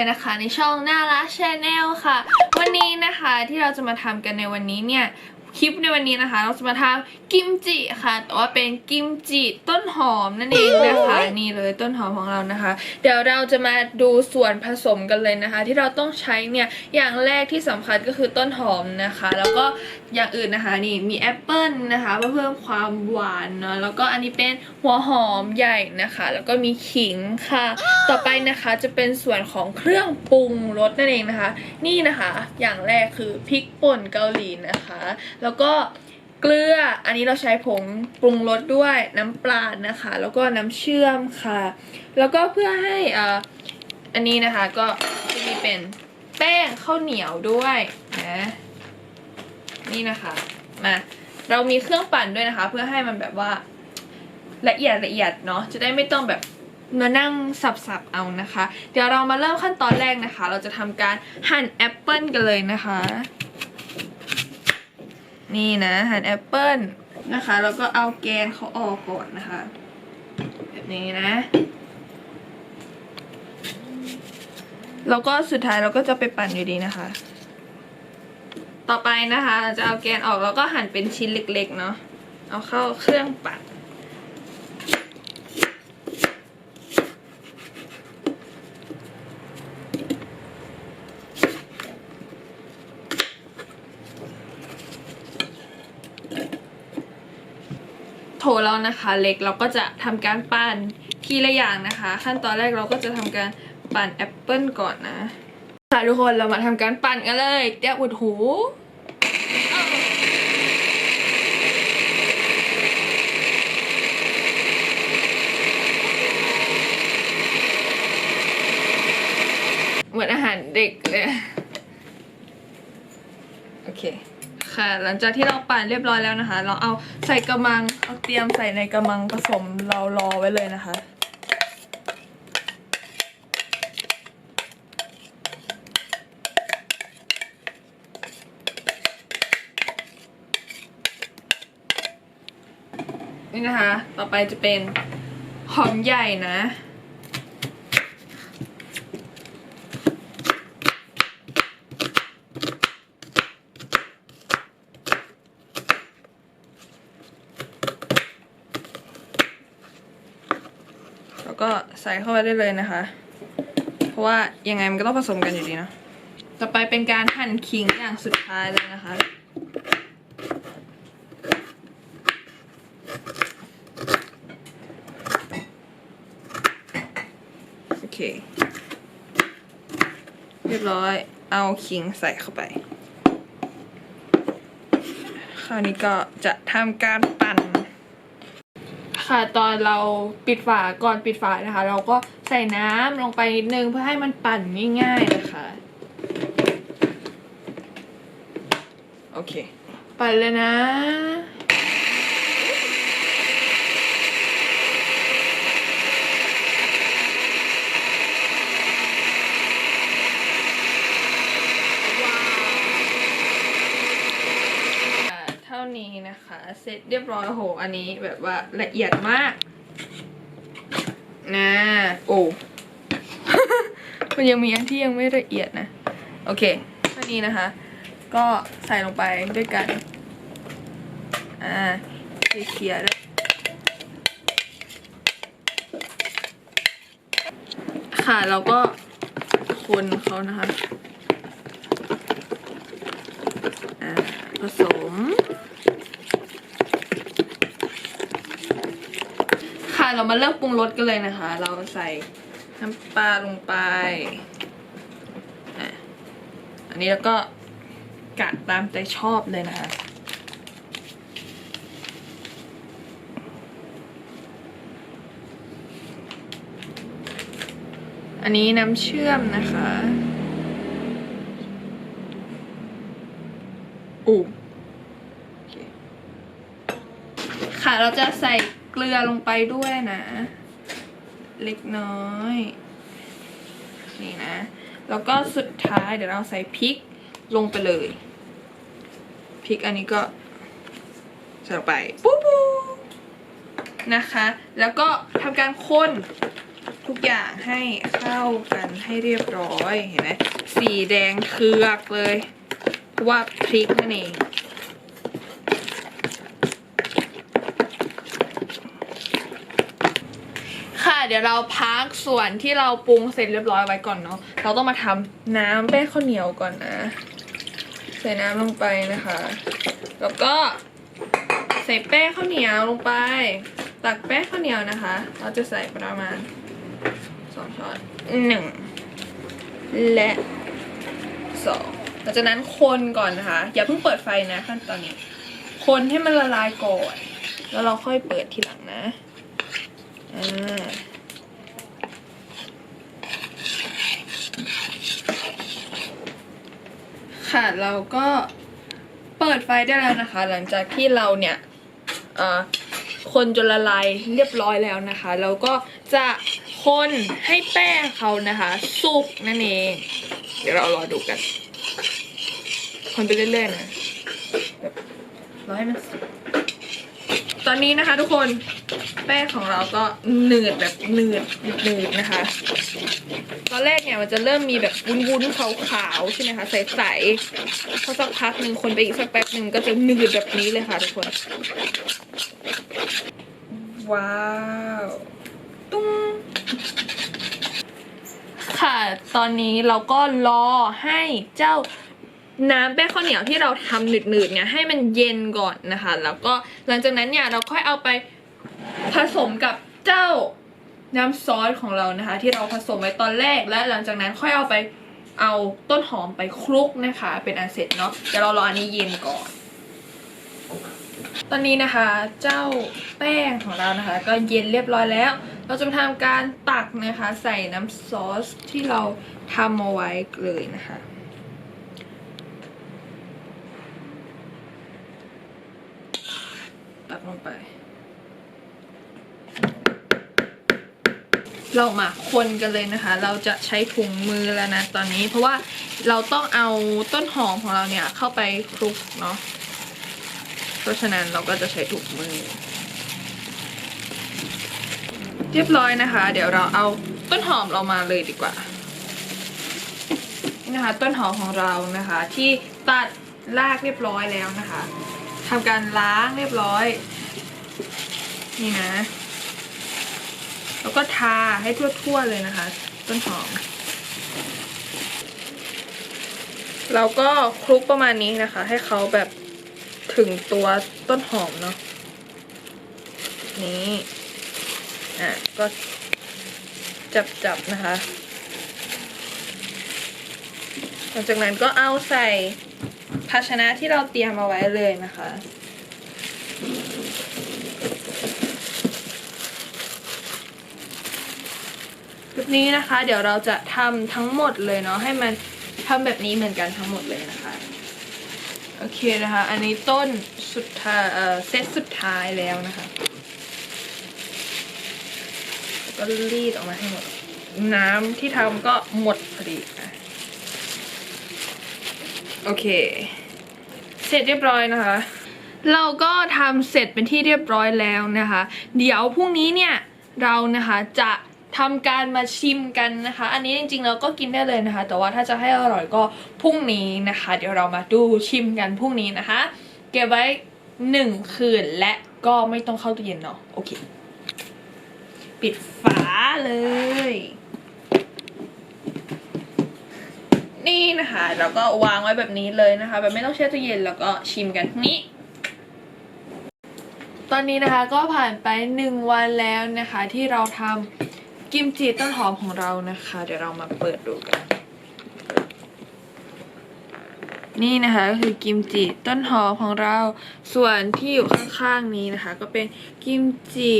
เลยนะคะ ในช่องน่ารักชาแนลค่ะ วันนี้นะคะที่เราจะมาทำกันในวันนี้เนี่ย คลิปในวันนี้นะคะ เราจะมาทำกิมจิค่ะ แต่ว่าเป็นกิมจิต้นหอมนั่นเองนะคะนี่เลยต้นหอมของเรานะคะ เดี๋ยวเราจะมาดูส่วนผสมกันเลยนะคะ ที่เราต้องใช้เนี่ยอย่างแรกที่สำคัญก็คือต้นหอมนะคะ แล้วก็อย่างอื่นนะคะนี่มีแอปเปิลนะคะเพื่อเพิ่มความหวานเนาะแล้วก็อันนี้เป็นหัวหอมใหญ่นะคะ แล้วก็มีขิงค่ะ ต่อไปนะคะจะเป็นส่วนของเครื่องปรุงรสนั่นเองนะคะ นี่นะคะ อย่างแรกคือพริกป่นเกาหลีนะคะแล้วก็เกลือ อันนี้เราใช้ผงปรุงรสด้วยน้ำปลานะคะ แล้วก็น้ำเชื่อมค่ะ แล้วก็เพื่อให้อ่าอันนี้นะคะก็จะมีเป็นแป้งข้าวเหนียวด้วยนะนี่นะคะมาเรามีเครื่องปั่นด้วยนะคะ เพื่อให้มันแบบว่าละเอียดละเอียดเนาะจะได้ไม่ต้องแบบมานั่งสับๆเอานะคะ เดี๋ยวเรามาเริ่มขั้นตอนแรกนะคะ เราจะทำการหั่นแอปเปิลกันเลยนะคะ นี่นะหั่นแอปเปิลนะคะ แล้วก็เอาแกนเขาออกก่อนนะคะ แบบนี้นะ แล้วก็สุดท้ายเราก็จะไปปั่นอยู่ดีนะคะ ต่อไปนะคะเราจะเอาแกนออกแล้วก็หั่นเป็นชิ้นเล็กๆเนาะเอาเข้าเครื่องปั่น โถเรานะคะเล็กเราก็จะทำการปั่นทีละอย่างนะคะ ขั้นตอนแรกเราก็จะทำการปั่นแอปเปิลก่อนนะค่ะทุกคนเรามาทำการปั่นกันเลยเดี๋ยวอุดหูเหมือนอาหารเด็กเลย โอเค ค่ะ หลังจากที่เราปั่นเรียบร้อยแล้วนะคะ เราเอาใส่กระมัง เอาเตรียมใส่ในกระมังผสมเรารอไว้เลยนะคะ นี่นะคะ ต่อไปจะเป็นหอมใหญ่นะ ก็ใส่เข้าไปได้เลยนะคะ เพราะว่ายังไงมันก็ต้องผสมกันอยู่ดีนะต่อไปเป็นการหั่นขิงอย่างสุดท้ายเลยนะคะโอเค เรียบร้อยเอาขิงใส่เข้าไป คราวนี้ก็จะทำการปั่น ค่ะ ตอนเราปิดฝาก่อนปิดฝานะคะ เราก็ใส่น้ำลงไปนิดนึงเพื่อให้มันปั่นง่ายๆนะคะโอเค ปั่นเลยนะ อ่าเท่านี้นะคะ เสร็จเรียบร้อยโอ้โห อันนี้แบบว่าละเอียดมากนะโอ้ มันยังมีอันที่ยังไม่ละเอียดนะ โอเคเท่านี้นะคะ ก็ใส่ลงไปด้วยกัน อ่าเคลียร์ๆด้วยค่ะเราก็คนเขานะคะ อ่า ผสม ค่ะ เรามาเริ่มปรุงรสกันเลยนะคะ เราใส่น้ำปลาลงไปอันนี้แล้วก็กะตามใจชอบเลยนะคะอันนี้น้ำเชื่อมนะคะอูโอเคค่ะ เราจะใส่ เกลือลงไปด้วยนะ เล็กน้อย นี่นะ แล้วก็สุดท้ายเดี๋ยวเราใส่พริกลงไปเลยพริกอันนี้ก็ใส่ลงไปปุ๊บปุ๊บนะคะ แล้วก็ทำการคน ทุกอย่างให้เข้ากันให้เรียบร้อยเห็นไหมสีแดงเคือกเลยเพราะว่าพริกนั่นเอง ค่ะ เดี๋ยวเราพักส่วนที่เราปรุงเสร็จเรียบร้อยไว้ก่อนเนาะเราต้องมาทำน้ำแป้งข้าวเหนียวก่อนนะ ใส่น้ำลงไปนะคะ แล้วก็ใส่แป้งข้าวเหนียวลงไป ตักแป้งข้าวเหนียวนะคะ เราจะใส่ประมาณสองช้อนหนึ่งและสองหลังจากนั้นคนก่อนนะคะ อย่าเพิ่งเปิดไฟนะขั้นตอนนี้ คนให้มันละลายก่อน แล้วเราค่อยเปิดทีหลังนะ อ่า ค่ะเราก็เปิดไฟได้แล้วนะคะ หลังจากที่เราเนี่ยคนจนละลายเรียบร้อยแล้วนะคะเราก็จะคนให้แป้งเขานะคะ สุกนั่นเอง เดี๋ยวเรารอดูกัน คนไปเรื่อยๆนะรอให้มันสุกตอนนี้นะคะทุกคนแป้งของเราก็หนืดแบบหนืดหนืดนะคะ ตอนแรกเนี่ยมันจะเริ่มมีแบบวุ้นๆขาวๆใช่ไหมคะใสๆพอสักพักหนึ่งคนไปอีกสักแป๊บหนึ่งก็จะหนืดแบบนี้เลยค่ะทุกคน ว้าว ตุ้งค่ะ ตอนนี้เราก็รอให้เจ้าน้ำแป้งข้าวเหนียวที่เราทำหนืดๆเนี่ยให้มันเย็นก่อนนะคะ แล้วก็หลังจากนั้นเนี่ยเราค่อยเอาไปผสมกับเจ้า น้ำซอสของเรานะคะ ที่เราผสมไว้ตอนแรกและหลังจากนั้นค่อยเอาไปเอาต้นหอมไปคลุกนะคะ เป็นอันเสร็จเนาะเดี๋ยวเรารออันนี้เย็นก่อน ตอนนี้นะคะเจ้าแป้งของเรานะคะ ก็เย็นเรียบร้อยแล้ว เราจะมาทำการตักนะคะ ใส่น้ำซอสที่เราทำเอาไว้เลยนะคะตักลงไป เรามาคนกันเลยนะคะ เราจะใช้ถุงมือแล้วนะตอนนี้ เพราะว่าเราต้องเอาต้นหอมของเราเนี่ยเข้าไปคลุกเนาะ เพราะฉะนั้นเราก็จะใช้ถุงมือ เรียบร้อยนะคะ เดี๋ยวเราเอาต้นหอมเรามาเลยดีกว่านี่นะคะต้นหอมของเรานะคะ ที่ตัดรากเรียบร้อยแล้วนะคะทำการล้างเรียบร้อย นี่นะ แล้วก็ทาให้ทั่วๆเลยนะคะ ต้นหอม เราก็คลุกประมาณนี้นะคะ ให้เขาแบบถึงตัวต้นหอมเนาะนี่อะก็จับๆนะคะ หลังจากนั้นก็เอาใส่ภาชนะที่เราเตรียมเอาไว้เลยนะคะ แบบ นี้นะคะ เดี๋ยวเราจะทำทั้งหมดเลยเนาะให้มันทำแบบนี้เหมือนกันทั้งหมดเลยนะคะโอเคนะคะ อันนี้ต้นสุดท้ายเซตสุดท้ายแล้วนะคะก็รีดออกมาให้หมด น้ำที่ทำก็หมดพอดีโอเค เสร็จเรียบร้อยนะคะ เราก็ทำเสร็จเป็นที่เรียบร้อยแล้วนะคะ เดี๋ยวพรุ่งนี้เนี่ยเรานะคะจะ ทำการมาชิมกันนะคะ อันนี้จริงๆเราก็กินได้เลยนะคะ แต่ว่าถ้าจะให้อร่อยก็พรุ่งนี้นะคะ เดี๋ยวเรามาดูชิมกันพรุ่งนี้นะคะ เก็บไว้หนึ่งคืนและก็ไม่ต้องเข้าตู้เย็นเนาะโอเค ปิดฝาเลย นี่นะคะเราก็วางไว้แบบนี้เลยนะคะ แบบไม่ต้องแช่ตู้เย็นแล้วก็ชิมกันนี้ตอนนี้นะคะก็ผ่านไปหนึ่งวันแล้วนะคะที่เราทำ กิมจิต้นหอมของเรานะคะ เดี๋ยวเรามาเปิดดูกัน นี่นะคะก็คือกิมจิต้นหอมของเรา ส่วนที่อยู่ข้างๆนี้นะคะ ก็เป็นกิมจิ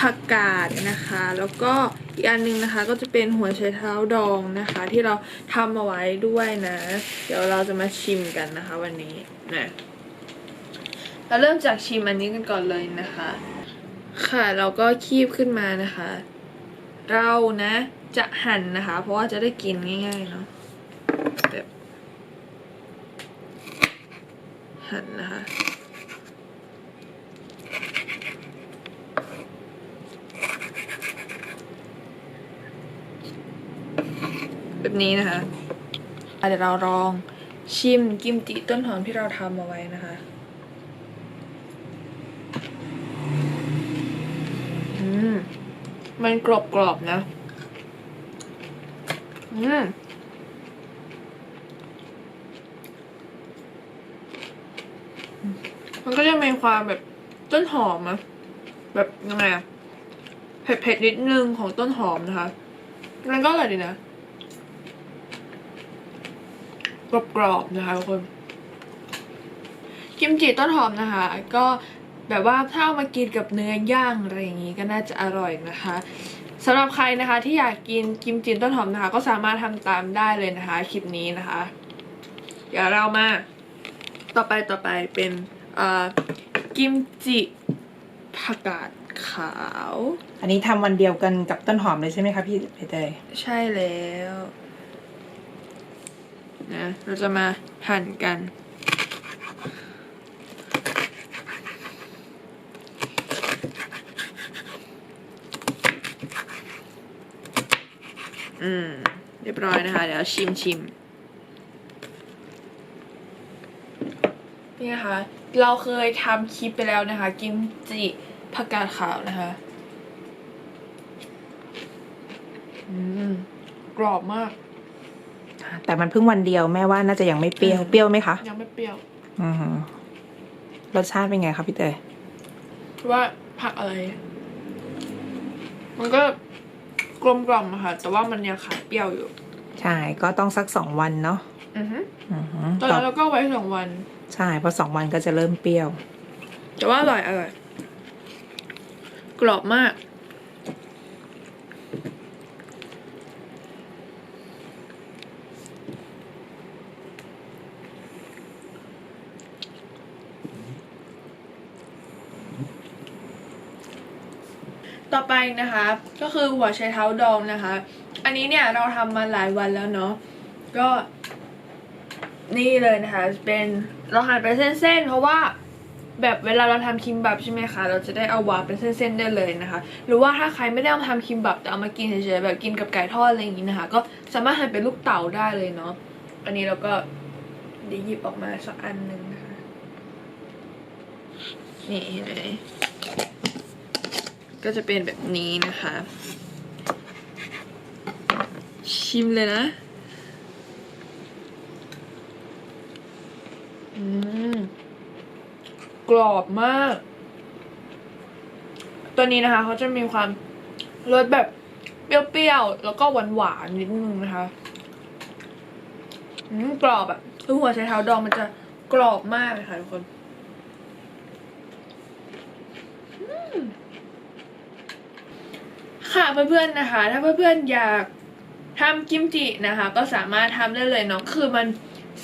ผักกาดนะคะ แล้วก็อีกอันหนึงนะคะ ก็จะเป็นหัวไชเท้าดองนะคะ ที่เราทำเอาไว้ด้วยนะ เดี๋ยวเราจะมาชิมกันนะคะ วันนี้นะเราเริ่มจากชิมอันนี้กันก่อนเลยนะคะ ค่ะเราก็คีบขึ้นมานะคะ เรานะจะหั่นนะคะ เพราะว่าจะได้กินง่ายๆเนาะแบบหั่นนะคะแบบนี้นะคะเดี๋ยวเราลองชิมกิมจิต้นหอมที่เราทำเอาไว้นะคะ อืม มันกรอบกรอบๆนะ อืมมันก็จะมีความแบบต้นหอมอะแบบยังไงอะเผ็ดๆนิดนึงของต้นหอมนะคะ มันก็อร่อยดีนะ กรอบๆนะคะทุกคนกิมจิต้นหอมนะคะ ก็ แบบว่าถ้าเอามากินกับเนื้อย่างอะไรอย่างนี้ก็น่าจะอร่อยนะคะสำหรับใครนะคะที่อยากกินกิมจิต้นหอมนะคะ ก็สามารถทำตามได้เลยนะคะคลิปนี้นะคะ เดี๋ยวเรามา ต่อไปต่อไปเป็นเอ่อกิมจิผักกาดขาว อันนี้ทำวันเดียวกันกับต้นหอมเลยใช่ไหมคะพี่ใบเตยใช่แล้วนะเราจะมาหั่นกัน อืม เรียบร้อยนะคะ เดี๋ยวชิมชิมนี่นะคะ เราเคยทำคลิปไปแล้วนะคะ กิมจิผักกาดขาวนะคะ อืม กรอบมาก แต่มันเพิ่งวันเดียวแม่ว่าน่าจะยังไม่เปรี้ยวอืมเปรี้ยวไหมคะ ยังไม่เปรี้ยวอือหือรสชาติเป็นไงคะพี่เตยว่าผักอะไร มันก็ กลมกล่อมอะค่ะ แต่ว่ามันยังขาดเปรี้ยวอยู่ ใช่ ก็ต้องสักสองวันเนาะอือฮึอือหือตอนต่อนั้นเราก็ไว้สองวัน ใช่พอสองวันก็จะเริ่มเปรี้ยว แต่ว่าอร่อยอร่อย กรอบมาก ไปนะคะ ก็คือหัวไชเท้าดองนะคะ อันนี้เนี่ยเราทำมาหลายวันแล้วเนาะก็ นี่เลยนะคะ เป็นเราหั่นเป็นเส้นๆ เพราะว่าแบบเวลาเราทำคิมบับใช่ไหมคะ เราจะได้เอาวางเป็นเส้นๆได้เลยนะคะ หรือว่าถ้าใครไม่ได้เอามาทำคิมบับแต่เอามากินเฉยๆแบบกินกับไก่ทอดอะไรอย่างนี้นะคะ ก็สามารถหั่นเป็นลูกเต๋าได้เลยเนาะ อันนี้เราก็เดี๋ยวหยิบออกมาสักอันหนึ่งนะคะ นี่เห็นไหม ก็จะเป็นแบบนี้นะคะ ชิมเลยนะอืมกรอบมาก ตัวนี้นะคะเขาจะมีความรสแบบเปรี้ยวๆ แล้วก็หวานๆนิดนึงนะคะอืมกรอบอะคือหัวไชเท้าดองมันจะกรอบมากเลยค่ะทุกคนอืม ค่ะเพื่อนๆนะคะ ถ้าเพื่อนๆอยากทำกิมจินะคะ ก็สามารถทำได้เลยเนาะคือมัน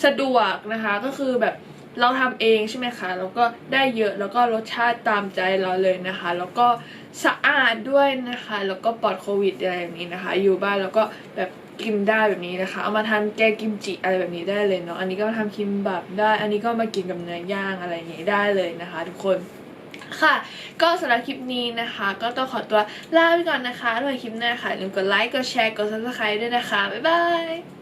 สะดวกนะคะก็คือแบบเราทำเองใช่ไหมคะแล้วก็ได้เยอะแล้วก็รสชาติตามใจเราเลยนะคะ แล้วก็สะอาดด้วยนะคะ แล้วก็ปลอดโควิดอะไรแบบนี้นะคะ อยู่บ้านแล้วก็แบบกินได้แบบนี้นะคะ เอามาทำแกงกิมจิอะไรแบบนี้ได้เลยเนาะอันนี้ก็ทำคิมบับได้ อันนี้ก็มากินกับเนื้อย่างอะไรอย่างนี้ได้เลยนะคะ ทุกคน ค่ะ ก็สำหรับคลิปนี้นะคะ ก็ต้องขอตัวลาไปก่อนนะคะถ้าใครคลิปหน้าค่ะอย่าลืมกดไลค์ กดแชร์ กด subscribe ด้วยนะคะ บ๊ายบาย